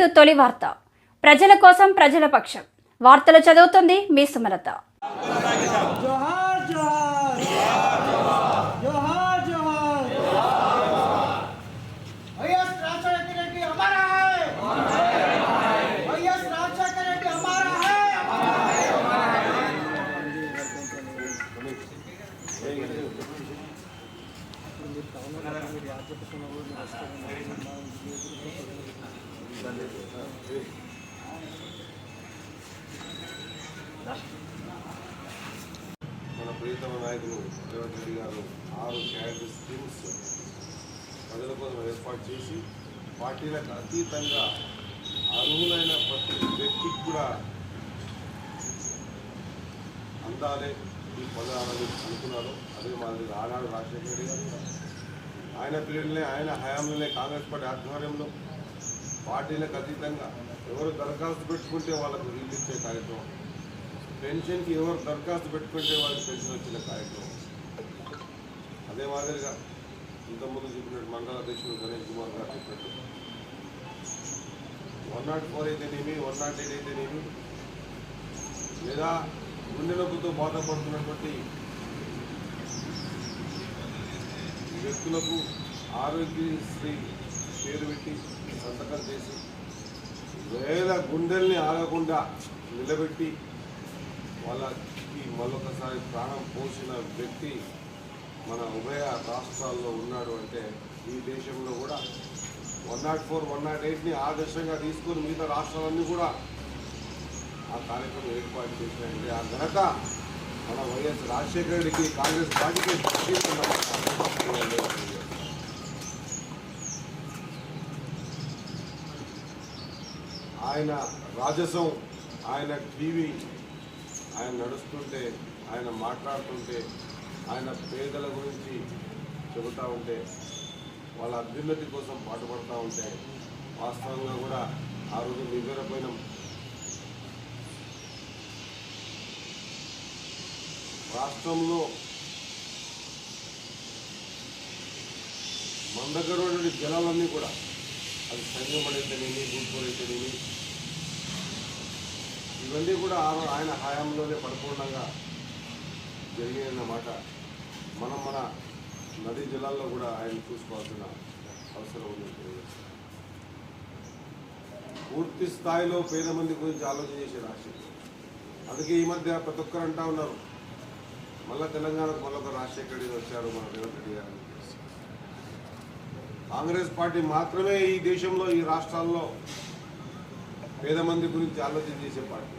To తొలి వార్త. ప్రజల కోసం ప్రజల పక్షం. వార్తలు చదువుతుంది మీ సుమలత. మన ప్రియతమ నాయకులు రేవంత్ రెడ్డి గారు ఆరు క్యాడర్ స్కీమ్స్ ప్రజల కోసం ఏర్పాటు చేసి పార్టీలకు అతీతంగా అర్హులైన ప్రతి వ్యక్తికి కూడా అందాలే ఈ పదాలని అనుకున్నారు. అదే మాదిరి ఆనాడు రాజశేఖర రెడ్డి గారు. ఆయన పీరియడ్లే ఆయన హయాంలోనే కాంగ్రెస్ పార్టీ ఆధ్వర్యంలో పార్టీలకు అతీతంగా ఎవరు దరఖాస్తు పెట్టుకుంటే వాళ్ళకు రిలీజ్ ఇచ్చే కార్యక్రమం. పెన్షన్కి ఎవరు దరఖాస్తు పెట్టుకుంటే వాళ్ళకి పెన్షన్ వచ్చిన కార్యక్రమం. అదే మాదిరిగా ఇంతకుముందు చెప్పినట్టు మండల అధ్యక్షుడు గణేష్ కుమార్ గారు చెప్పినట్టు వన్ నాట్ ఫోర్ అయితేనేమి వన్ నాట్ ఎయిట్ అయితేనేమి లేదా గుండె నొప్పితో బాధపడుతున్నటువంటి వ్యక్తులకు ఆరోగ్యశ్రీ పేరు పెట్టి సంతకం చేసి వేల గుండెల్ని ఆగకుండా నిలబెట్టి వాళ్ళకి మరొకసారి ప్రాణం పోసిన వ్యక్తి మన ఉభయ రాష్ట్రాల్లో ఉన్నాడు అంటే ఈ దేశంలో కూడా one naught four one naught ఎయిట్ని ఆదర్శంగా తీసుకుని మిగతా రాష్ట్రాలన్నీ కూడా ఆ కార్యక్రమం ఏర్పాటు చేసినాయంటే ఆ ఘనత మన వైఎస్ రాజశేఖర రెడ్డికి కాంగ్రెస్ పార్టీకి ఆయన రాజసం ఆయన టీవీ ఆయన నడుస్తుంటే ఆయన మాట్లాడుతుంటే ఆయన పేదల గురించి చెబుతూ ఉంటే వాళ్ళ అభ్యున్నతి కోసం పాటుపడుతూ ఉంటే వాస్తవంగా కూడా ఆ రోజు నివ్వెరపోయినాం రాష్ట్రంలో మన జలాలన్నీ కూడా అది సంగమడైతేనేమి అయితేనేమి ఇవన్నీ కూడా ఆ- ఆయన హయాంలోనే పరిపూర్ణంగా జరిగాయన్నమాట. మనం మన నదీ జిల్లాల్లో కూడా ఆయన చూసుకోవాల్సిన అవసరం ఉంది పూర్తి స్థాయిలో పేద మంది గురించి ఆలోచన చేసే రాష్ట్రం. అందుకే ఈ మధ్య ప్రతి ఒక్కరు అంటా ఉన్నారు. మళ్ళీ తెలంగాణకు మళ్ళొక రాజశేఖర రెడ్డి వచ్చారు మన రేవంత్ రెడ్డి గారు. కాంగ్రెస్ పార్టీ మాత్రమే ఈ దేశంలో ఈ రాష్ట్రాల్లో పేద మంది గురించి ఆలోచన చేసే పార్టీ.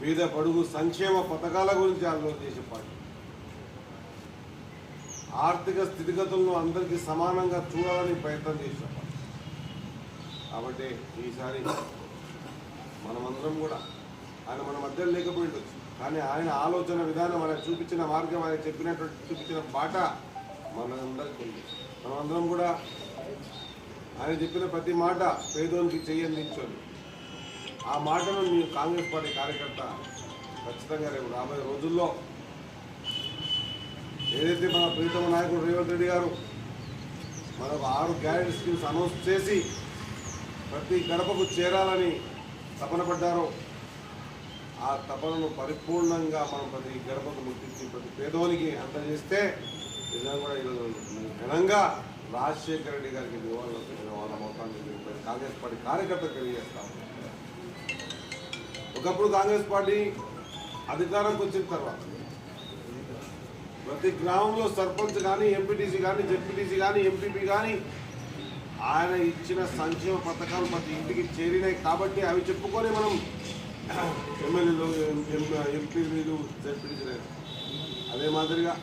పేద పడుగు సంక్షేమ పథకాల గురించి ఆలోచన చేసే పార్టీ. ఆర్థిక స్థితిగతులను అందరికీ సమానంగా చూడాలని ప్రయత్నం చేసే పార్టీ. కాబట్టి ఈసారి మనమందరం కూడా ఆయన మన మధ్యలో లేకపోయిండొచ్చు. కానీ ఆయన ఆలోచన విధానం ఆయన చూపించిన మార్గం ఆయన చెప్పినటువంటి చూపించిన బాట మనందరికీ ఉంది. మనమందరం కూడా ఆయన చెప్పిన ప్రతి మాట పేదోనికి చేయందించండి ఆ మాటను మీ కాంగ్రెస్ పార్టీ కార్యకర్త ఖచ్చితంగా రేపు రాబోయే రోజుల్లో ఏదైతే మన ప్రీతమ నాయకుడు రేవంత్ రెడ్డి గారు మనకు ఆరు గ్యారెంటీ స్కీమ్స్ అనౌన్స్ చేసి ప్రతి గడపకు చేరాలని తపన పడ్డారో ఆ తపనను పరిపూర్ణంగా మనం ప్రతి గడపకు ముట్టించి ప్రతి పేదోనికి అందజేస్తే నిజంగా కూడా ఈరోజు ఘనంగా రాజశేఖర రెడ్డి గారికి నివాళులు పెట్టిన వాళ్ళ మొత్తాన్ని కాంగ్రెస్ పార్టీ కార్యకర్తలు తెలియజేస్తాము ఒకప్పుడు కాంగ్రెస్ పార్టీ అధికారంకి వచ్చిన తర్వాత ప్రతి గ్రామంలో సర్పంచ్ కానీ ఎంపీటీసీ కానీ జెడ్పీటీసీ కానీ ఎంపీపీ కానీ ఆయన ఇచ్చిన సంక్షేమ పథకాలు ప్రతి ఇంటికి చేరినాయి కాబట్టి అవి చెప్పుకొని మనం ఎమ్మెల్యేలు ఎంపీలు జెడ్పీటీసీ అదే మాదిరిగా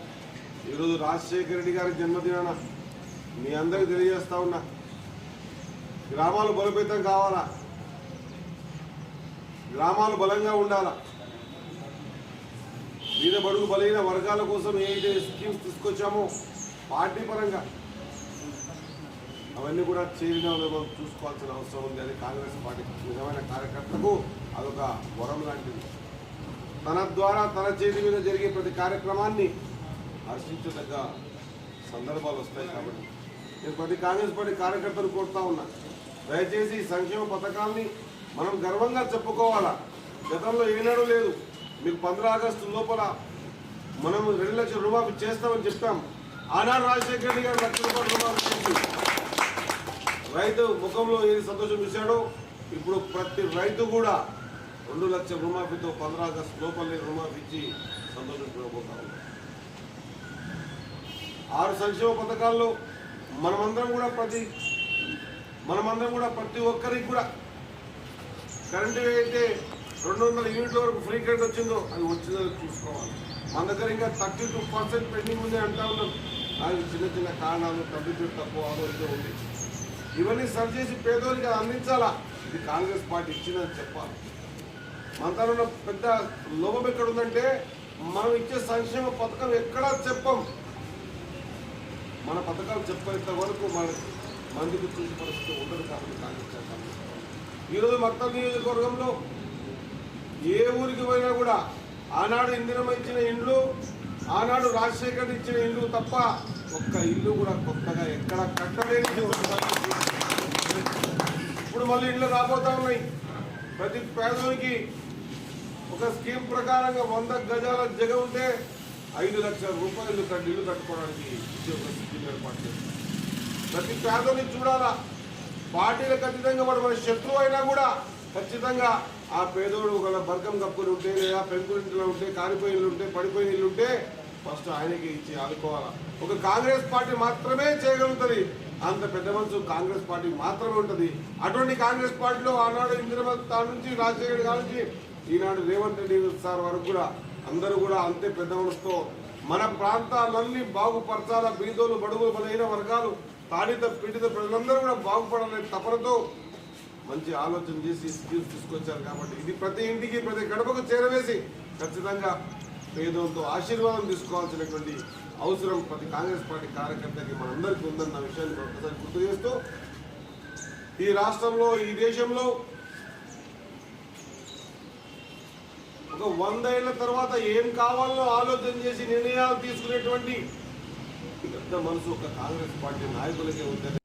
ఈరోజు రాజశేఖర రెడ్డి గారి జన్మదినాన మీ అందరికీ తెలియజేస్తా ఉన్నా. గ్రామాలు బలోపేతం కావాలా? గ్రామాలు బలంగా ఉండాలా? మీద బడుగు బలైన వర్గాల కోసం ఏదైతే స్కీమ్స్ తీసుకొచ్చామో పార్టీ పరంగా అవన్నీ కూడా చేయడం మనం చూసుకోవాల్సిన అవసరం ఉంది. అది కాంగ్రెస్ పార్టీ నిజమైన కార్యకర్తకు అదొక వరం లాంటిది. తన ద్వారా తన చేతి మీద జరిగే ప్రతి కార్యక్రమాన్ని హర్షించదగ్గ సందర్భాలు వస్తాయి కాబట్టి. నేను ప్రతి కాంగ్రెస్ పార్టీ కార్యకర్తలు కోరుతా ఉన్నా. దయచేసి ఈ సంక్షేమ పథకాల్ని మనం గర్వంగా చెప్పుకోవాలా? గతంలో ఏనాడు లేదు. మీకు పంద్ర ఆగస్టు లోపల మనం రెండు లక్షల రుణమాఫీ చేస్తామని చెప్పాం. ఆనాడు రాజశేఖర రెడ్డి గారు లక్ష రూపాయలు రుణమాఫీ చేసి రైతు ముఖంలో ఏది సంతోషం చూశాడో ఇప్పుడు ప్రతి రైతు కూడా రెండు లక్షల రుణమాఫీతో పంద్ర ఆగస్టు లోపలనే రుణమాఫీ ఇచ్చి సంతోషించబోతా ఉన్నాం ఆరు సంక్షేమ పథకాల్లో మనమందరం కూడా ప్రతి మనమందరం కూడా ప్రతి ఒక్కరికి కూడా కరెంటు అయితే రెండు వందల యూనిట్ల వరకు ఫ్రీ కరెంట్ వచ్చిందో అది వచ్చిందో చూసుకోవాలి. మన దగ్గర ఇంకా థర్టీ టూ పర్సెంట్ పెండింగ్ ఉంది అంటా ఉన్నాం. అది చిన్న చిన్న కారణాలు కంప్యూటర్ తక్కువ ఆలోచన ఉంది. ఇవన్నీ సరి చేసి పేదోరికి అందించాలా? ఇది కాంగ్రెస్ పార్టీ ఇచ్చిందని చెప్పాలి. మన తన పెద్ద లోపం ఎక్కడ ఉందంటే మనం ఇచ్చే సంక్షేమ పథకం ఎక్కడా చెప్పం. మన పథకాలు చెప్పేంత వరకు మన మందికి చూసే పరిస్థితి ఉండదు కాబట్టి కాంగ్రెస్ చేస్తాం ఈరోజు మొత్తం నియోజకవర్గంలో ఏ ఊరికి పోయినా కూడా ఆనాడు ఇందిరమ్మ ఇచ్చిన ఇండ్లు ఆనాడు రాజశేఖర్ ఇచ్చిన ఇండ్లు తప్ప ఒక్క ఇల్లు కూడా కొత్తగా ఎక్కడ కట్టలేని ఇప్పుడు మళ్ళీ ఇండ్లు రాబోతా ఉన్నాయి. ప్రతి పేదోనికి ఒక స్కీమ్ ప్రకారంగా వంద గజాల జగ ఉంటే ఐదు లక్షల రూపాయలు ఇల్లు కట్టుకోవడానికి ఇచ్చే ఒక ఏర్పాటు ప్రతి పేదని చూడాలా? పార్టీలు ఖచ్చితంగా వాడు మన శత్రువు అయినా కూడా ఖచ్చితంగా ఆ పేదోడు ఒక బర్గం కప్పులు ఉంటే లేదా పెంకులింట్లో ఉంటే కాలిపోయిన ఉంటే పడిపోయిన ఇల్లు ఉంటే ఫస్ట్ ఆయనకి ఇచ్చి ఆదుకోవాలా? ఒక కాంగ్రెస్ పార్టీ మాత్రమే చేయగలుగుతుంది. అంత పెద్ద మనసు కాంగ్రెస్ పార్టీ మాత్రమే ఉంటుంది. అటువంటి కాంగ్రెస్ పార్టీలో ఆనాడు ఇందిరమ్మ నుంచి రాజశేఖర్ గారి నుంచి ఈనాడు రేవంత్ రెడ్డి సార్ వరకు కూడా అందరూ కూడా అంతే పెద్ద మనసుతో మన ప్రాంతాలన్నీ బాగుపరచాల బీదోలు బడుగులు బలైన వర్గాలు తాడిత పీడిత ప్రజలందరూ కూడా బాగుపడాలనే తపనతో మంచి ఆలోచన చేసి స్కీమ్స్ తీసుకొచ్చారు కాబట్టి ఇది ప్రతి ఇంటికి ప్రతి గడపకు చేరవేసి ఖచ్చితంగా పేదోలతో ఆశీర్వాదం తీసుకోవాల్సినటువంటి అవసరం ప్రతి కాంగ్రెస్ పార్టీ కార్యకర్తకి మనందరికీ ఉందన్న విషయాన్ని ఒక్కసారి గుర్తు చేస్తూ ఈ రాష్ట్రంలో ఈ దేశంలో ఒక వంద ఏళ్ళ తర్వాత ఏం కావాలో ఆలోచన చేసి నిర్ణయాలు తీసుకునేటువంటి పెద్ద మనసు ఒక కాంగ్రెస్ పార్టీ నాయకులకే ఉందని